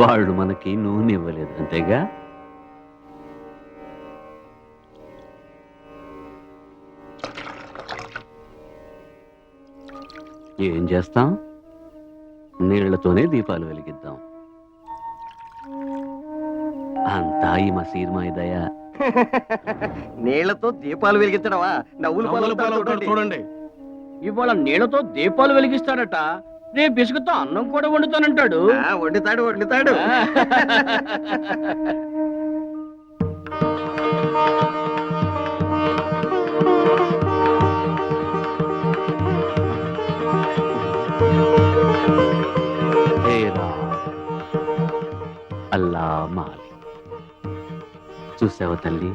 వాళ్ళు మనకి నూనె ఇవ్వలేదు అంతేగా? ఏం చేస్తాం? నీళ్ళతోనే దీపాలు వెలిగిద్దాం. అంతా ఈ మసీర్ మాయిదయ నీళ్ళతో దీపాలు వెలిగించడమా? నవ్వులు. చూడండి. ఇవాళ నీళ్ళతో దీపాలు వెలిగిస్తాడట. రేపు ఇసుకతో అన్నం కూడా వండుతానంటాడు. ఆ, వండుతాడు వండుతాడు. అల్లా మాలి. చూసావా తల్లి?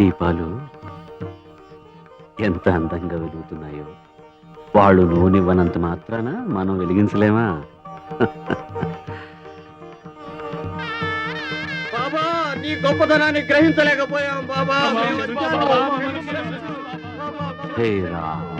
దీపాలు ఎంత అందంగా వెలుగుతున్నాయో. వాళ్ళు నూనెవ్వనంత మాత్రాన మనం వెలిగించలేమా? బాబా నీ గొప్పతనాన్ని గ్రహించలేకపోయాం బాబా. హే రామ్.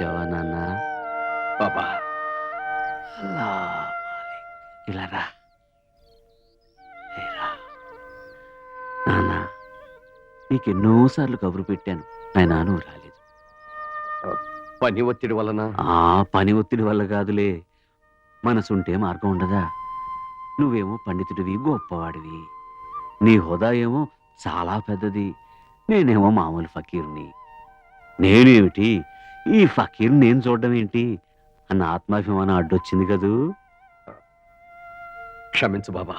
వచ్చావా నాన్న? బాబా. ఇలా రా. నాన్న నీకు ఎన్నోసార్లు కబురు పెట్టాను. అయినా నువ్వు రాలేదు. పని ఒత్తిడి వలన? ఆ పని ఒత్తిడి వల్ల కాదులే. మనసుంటే మార్గం ఉండదా? నువ్వేమో పండితుడివి గొప్పవాడివి. నీ హోదా ఏమో చాలా పెద్దది. నేనేమో మామూలు ఫకీర్ని. నేనేమిటి? ఈ ఫకీర్ నేను చూడడం ఏంటి? అన్న ఆత్మాభిమానం అడ్డొచ్చింది కదూ? క్షమించు బాబా.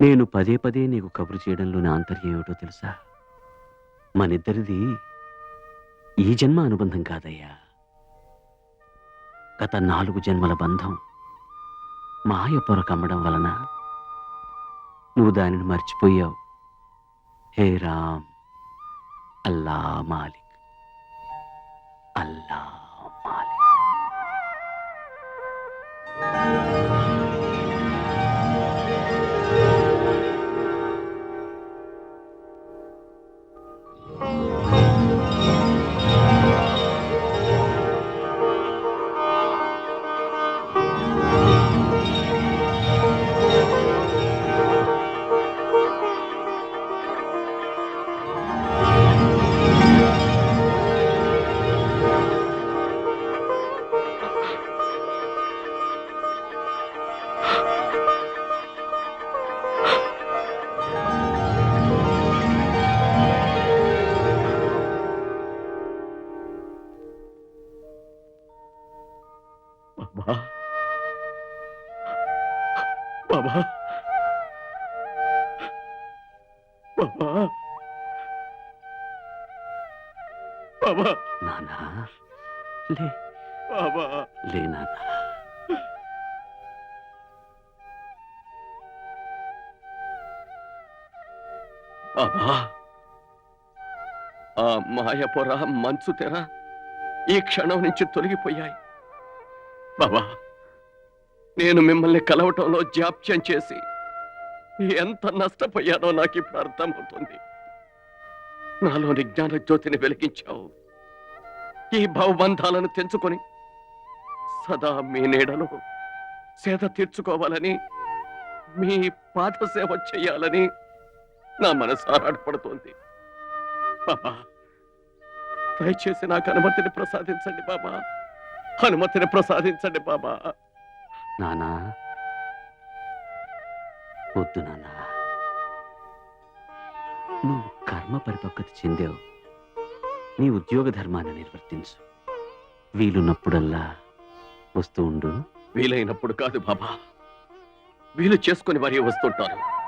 నేను పదే పదే నీకు కబురు చేయడంలోని ఆంతర్యం ఏమిటో తెలుసా? మనిద్దరిది ఈ జన్మ అనుబంధం కాదయ్యా. గత నాలుగు జన్మల బంధం మాయ పొర కమ్మడం వలన నువ్వు దానిని మర్చిపోయావు. హే రామ్ అల్లా మాలిక్. అల్లా మాలిక్ బాబా బాబా. నానా. లే. బాబా. లే నానా. బాబా. ఆ మాయపొర మంచు తెర ఈ క్షణం నుంచి తొలగిపోయాయి. బాబా నేను మిమ్మల్ని కలవటంలో జాప్యం చేసి ఎంత నష్టపోయానో నాకు ఇప్పుడు అర్థమవుతుంది. నాలోని జ్ఞాన జ్యోతిని వెలిగించావు. ఈ భవబంధాలను తెంచుకొని సదా మీ నీడలో సేద తీర్చుకోవాలని మీ పాద సేవ చేయాలని నా మనసు బాబా దయచేసి నాకు అనుమతిని ప్రసాదించండి బాబా. అనుమతిని ప్రసాదించండి బాబా. నానా వద్దు నాన్న. నువ్వు కర్మ పరిపక్వత చెందావు. నీ ఉద్యోగ ధర్మాన్ని నిర్వర్తించు. వీలున్నప్పుడల్లా వస్తూ ఉండు. వీలైనప్పుడు కాదు బాబా. వీలు చేసుకుని మరీ వస్తుంటారు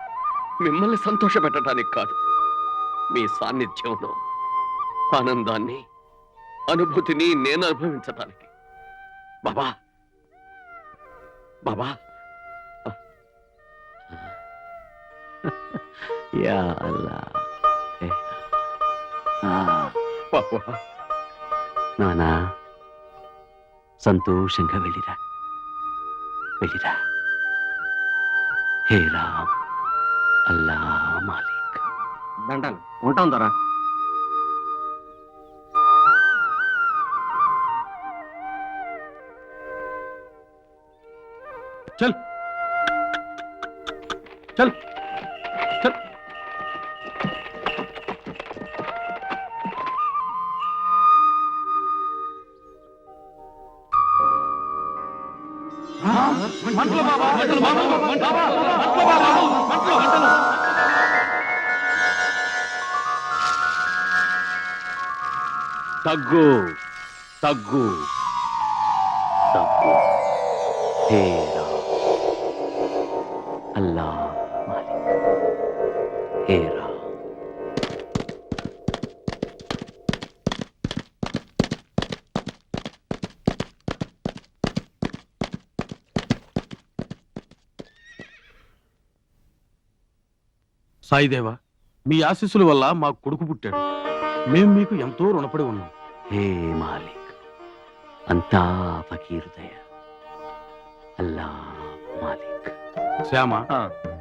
మిమ్మల్ని సంతోష పెట్టడానికి కాదు. మీ సాన్నిధ్యంలో ఆనందాన్ని అనుభూతిని నేను అనుభవించటానికి. బాబా. బాబా. యా అల్లా. నానా సంతోషంగా వెళ్ళిరా. వెళ్ళిరా. హే రామ్ అల్లా మాలిక్. దండాలు. ఉంటాం దొరా. చల్. చల్. మంటలు బాబా మంటలు బాబా మంటలు మంటలు బాబా మంటలు మంటలు. తగ్గు తగ్గు తగ్గు. హే సాయిదేవా మీ ఆశీస్సుల వల్ల మా కొడుకు పుట్టాడు. మేం మీకు ఎంతో రుణపడి ఉన్నాం. హే మాలిక్ అంతా ఫకీరు దయ. అల్లా మాలిక్. శ్యామ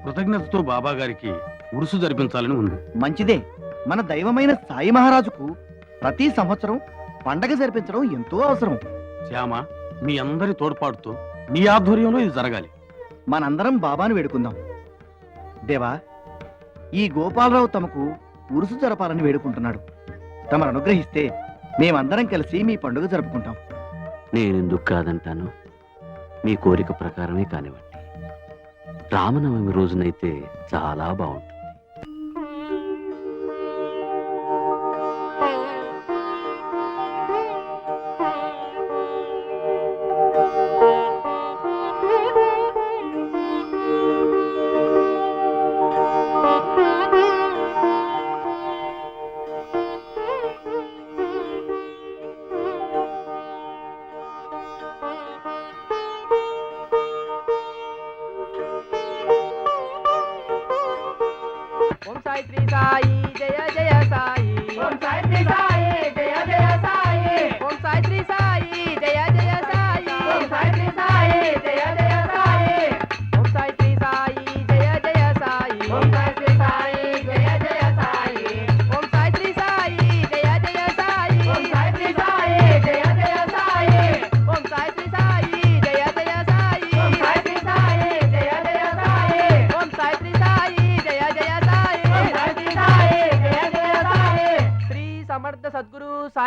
కృతజ్ఞతతో బాబా గారికి ఉరుసు జరిపించాలని ఉంది. మంచిదే. మన దైవమైన సాయి మహారాజుకు ప్రతి సంవత్సరం పండగ జరిపించడం ఎంతో అవసరం. శ్యామ మీ అందరి తోడ్పాటుతో మీ ఆధ్వర్యంలో ఇది జరగాలి. మనందరం బాబాను వేడుకుందాం. దేవా ఈ గోపాలరావు తమకు ఉరుసు జరపాలని వేడుకుంటున్నాడు. తమరు అనుగ్రహిస్తే మేమందరం కలిసి మీ పండుగ జరుపుకుంటాం. నేనెందుకు కాదంటాను? మీ కోరిక ప్రకారమే కానివ్వండి. రామనవమి రోజునైతే చాలా బాగుంటుంది. 在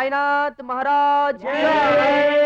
साईनाथ महाराज। जय।